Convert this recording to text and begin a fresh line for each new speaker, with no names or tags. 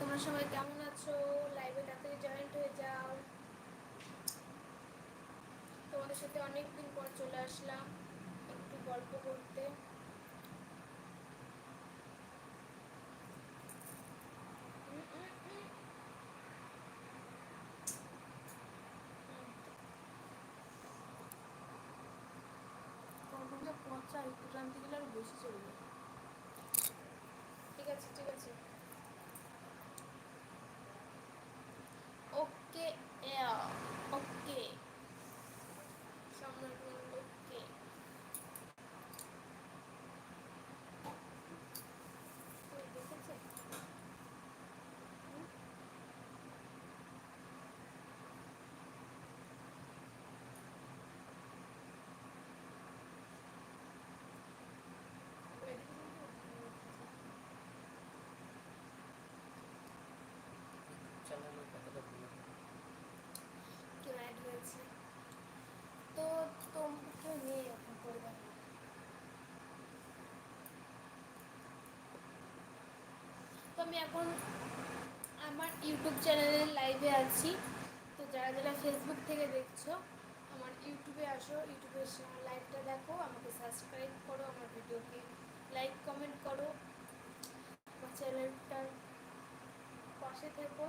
সবাই কেমন আছো? লাইভে তাড়াতাড়ি জয়েন্ট হয়ে যাও। তোমাদের সাথে অনেকদিন পর চলে আসলাম একটু গল্প করতে।
পচা একটু টানতে গেলে আরও বেশি চলবে।
ঠিক আছে ঠিক আছে। তো আমি এখন আমার ইউটিউব চ্যানেলের লাইভে আছি। তো যারা যারা ফেসবুক থেকে দেখছ, আমার ইউটিউবে আসো ইউটিউবে লাইভটা দেখো, আমাকে সাবস্ক্রাইব করো, আমার ভিডিওকে লাইক কমেন্ট করো। আমার চ্যানেলটার পাশে থেকো।